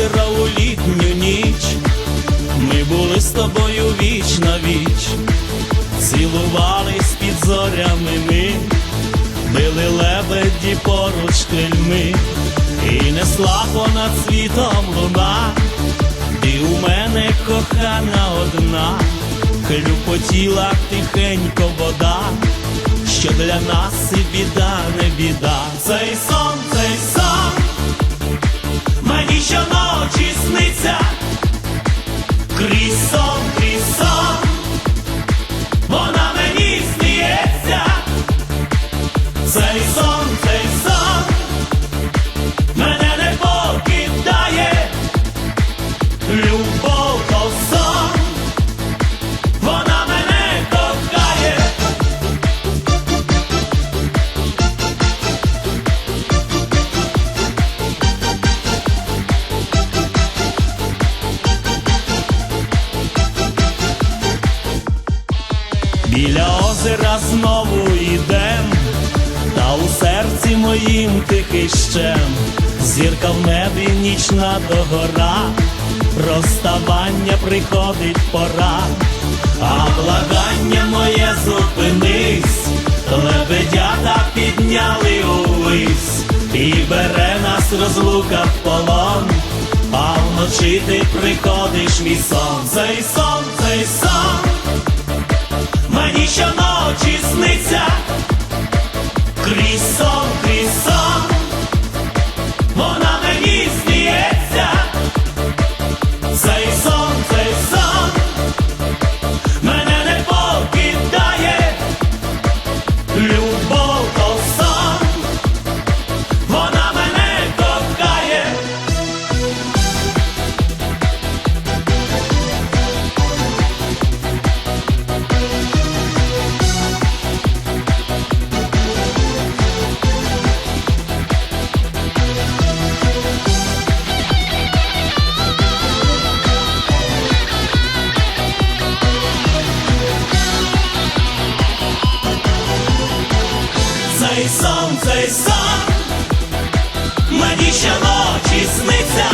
озера у літню ніч, ми були з тобою віч на віч, цілувались під зорями ми, били лебеді поруч крильми, і несла понад світом луна, Ти у мене кохана одна, хлюпотіла тихенько вода, що для нас і біда, не біда, цей сон. Біля озера знову йдем, та у серці моїм тихий щем, зірка в небі нічна догора, розставання приходить пора, а благання моє зупинись, лебедята підняли увись, і бере нас розлука в полон, а вночі ти приходиш мій сон, цей сон, цей сон крізь Цей сон, цей сон, мені ще ночі сниться,